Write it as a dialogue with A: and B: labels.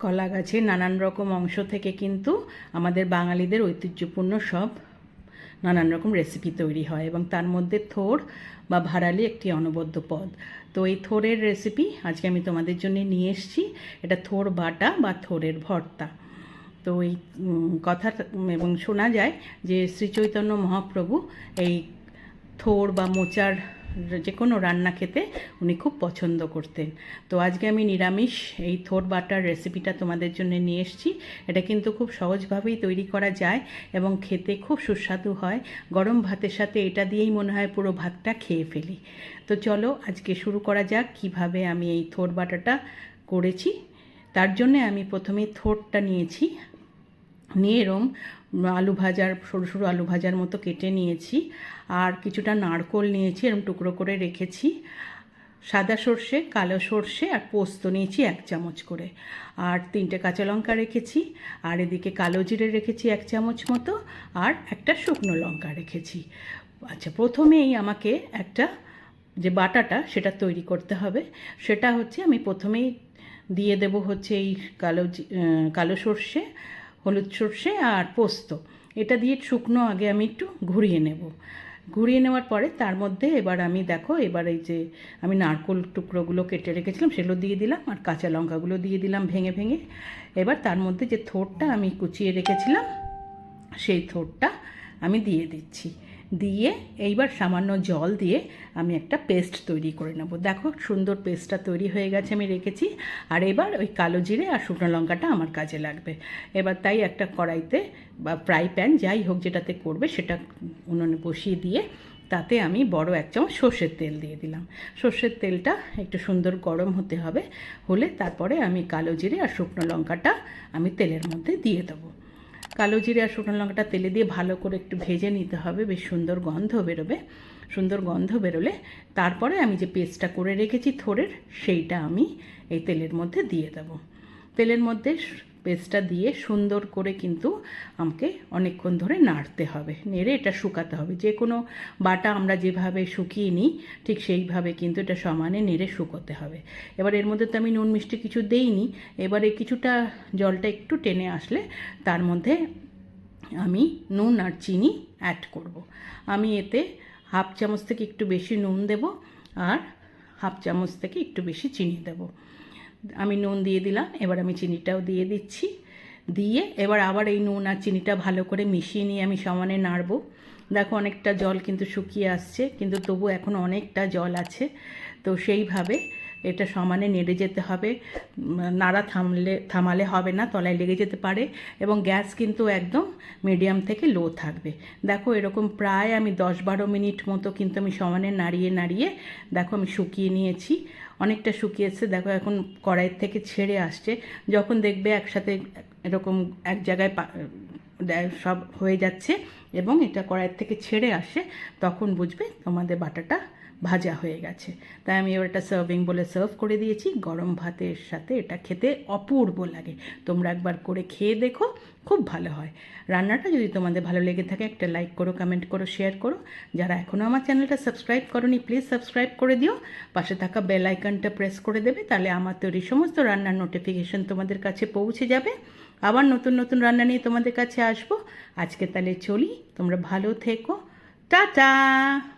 A: কলা গাছের নানান রকম অংশ থেকে কিন্তু আমাদের বাঙালিদের ঐতিহ্যপূর্ণ সব নানান রকম রেসিপি তৈরি হয় এবং তার মধ্যে থোর বা ভাড়ালি একটি অনবদ্য পদ। তো এই থোরের রেসিপি আজকে আমি তোমাদের জন্য নিয়ে এসেছি। এটা থোর বাটা বা থোরের ভর্তা। তো এই কথা এবং শোনা যায় যে শ্রী চৈতন্য মহাপ্রভু এই থোর বা মোচার যে কোনো রান্না খেতে উনি খুব পছন্দ করতেন। তো আজকে আমি নিরামিষ এই থোট বাটার রেসিপিটা তোমাদের জন্য নিয়ে এসেছি। এটা কিন্তু খুব সহজভাবেই তৈরি করা যায় এবং খেতে খুব সুস্বাদু হয়। গরম ভাতের সাথে এটা দিয়েই মনে হয় পুরো ভাতটা খেয়ে ফেলি। তো চলো আজকে শুরু করা যাক কীভাবে আমি এই থোট বাটাটা করেছি। তার জন্যে আমি প্রথমে থোটটা নিয়েছি। নিয়ে এরম আলু ভাজার, সরু সরু আলু ভাজার মতো কেটে নিয়েছি। আর কিছুটা নারকোল নিয়েছি, এরম টুকরো করে রেখেছি। সাদা সর্ষে, কালো সর্ষে আর পোস্ত নিয়েছি এক চামচ করে। আর তিনটে কাঁচা লঙ্কা রেখেছি। আর এদিকে কালো জিরে রেখেছি এক চামচ মতো। আর একটা শুকনো লঙ্কা রেখেছি। আচ্ছা প্রথমেই আমাকে একটা যে বাটাটা সেটা তৈরি করতে হবে। সেটা হচ্ছে আমি প্রথমেই দিয়ে দেব হচ্ছে এই কালো কালো সর্ষে। হলুদ সর্ষে আর পোস্ত। এটা দিয়ে শুকনো আগে আমি একটু ঘুরিয়ে নেব। ঘুরিয়ে নেওয়ার পরে তার মধ্যে এবার আমি দেখো, এবার এই যে আমি নারকোল টুকরোগুলো কেটে রেখেছিলাম, সেগুলো দিয়ে দিলাম আর কাঁচা লঙ্কাগুলো দিয়ে দিলাম ভেঙে ভেঙে। এবার তার মধ্যে যে থোরটা আমি কুচিয়ে রেখেছিলাম, সেই থোরটা আমি দিয়ে দিচ্ছি। দিয়ে এইবার সামান্য জল দিয়ে আমি একটা পেস্ট তৈরি করে নেব। দেখো সুন্দর পেস্টটা তৈরি হয়ে গেছে আমি রেখেছি। আর এবার ওই কালো জিরে আর শুকনো লঙ্কাটা আমার কাজে লাগবে। এবার তাই একটা কড়াইতে বা ফ্রাই প্যান যাই হোক যেটাতে করবে সেটা উনুনে বসিয়ে দিয়ে তাতে আমি বড় এক চামচ সর্ষের তেল দিয়ে দিলাম। সর্ষের তেলটা একটু সুন্দর গরম হতে হবে। হলে তারপরে আমি কালো জিরে আর শুকনো লঙ্কাটা আমি তেলের মধ্যে দিয়ে দেবো। কালো জিরে আর শুকনো লঙ্কাটা তেলে দিয়ে ভালো করে একটু ভেজে নিতে হবে। বেশ সুন্দর গন্ধ বেরোবে। সুন্দর গন্ধ বেরোলে তারপরে আমি যে পেস্টটা করে রেখেছি থোড়ের সেইটা আমি এই তেলের মধ্যে দিয়ে দেবো। তেলের মধ্যে পেস্টটা দিয়ে সুন্দর করে কিন্তু আমাকে অনেকক্ষণ ধরে নাড়তে হবে। নেড়ে এটা শুকাতে হবে। যে কোনো বাটা আমরা যেভাবে শুকিয়ে নিই, ঠিক সেইভাবে কিন্তু এটা সমানে নেড়ে শুকোতে হবে। এবার এর মধ্যে তো আমি নুন মিষ্টি কিছু দেইনি। এবারে কিছুটা জলটা একটু টেনে আসলে তার মধ্যে আমি নুন আর চিনি অ্যাড করব। আমি এতে হাফ চামচ থেকে একটু বেশি নুন দেব আর হাফ চামচ থেকে একটু বেশি চিনি দেব। আমি নুন দিয়ে দিলাম, এবার আমি চিনিটাও দিয়ে দিচ্ছি। দিয়ে এবার আবার এই নুন আর চিনিটা ভালো করে মিশিয়ে নিয়ে আমি সমানে নাড়বো। দেখো অনেকটা জল কিন্তু শুকিয়ে আসছে, কিন্তু তবু এখন অনেকটা জল আছে। তো সেইভাবে এটা সমানে নেড়ে যেতে হবে। নাড়া থামলে, থামালে হবে না, তলায় লেগে যেতে পারে এবং গ্যাস কিন্তু একদম মিডিয়াম থেকে লো থাকবে। দেখো এরকম প্রায় আমি দশ বারো মিনিট মতো কিন্তু আমি সমানে নাড়িয়ে নাড়িয়ে দেখো আমি শুকিয়ে নিয়েছি। অনেকটা শুকিয়েছে, দেখো এখন কড়াইয়ের থেকে ছেড়ে আসছে। যখন দেখবে একসাথে এরকম এক জায়গায় সব হয়ে যাচ্ছে এবং এটা কড়াইয়ের থেকে ছেড়ে আসে, তখন বুঝবে তোমাদের বাটাটা ভাজা হয়ে গেছে। তাই আমি এবার সার্ভিং বলে সার্ভ করে দিয়েছি। গরম ভাতের সাথে এটা খেতে অপূর্ব লাগে। তোমরা একবার করে খেয়ে দেখো, খুব ভালো হয়। রান্নাটা যদি তোমাদের ভালো লেগে থাকে, একটা লাইক করো কমেন্ট করো শেয়ার করো। যারা এখনও আমার চ্যানেলটা সাবস্ক্রাইব করনি প্লিজ সাবস্ক্রাইব করে দিও। পাশে থাকা বেল আইকনটা প্রেস করে দেবে, তাহলে আমার তৈরি সমস্ত রান্নার নোটিফিকেশন তোমাদের কাছে পৌঁছে যাবে। আবার নতুন নতুন রান্না নিয়ে তোমাদের কাছে আসব। আজকে তাহলে চলি, তোমরা ভালো থেকো। টাটা!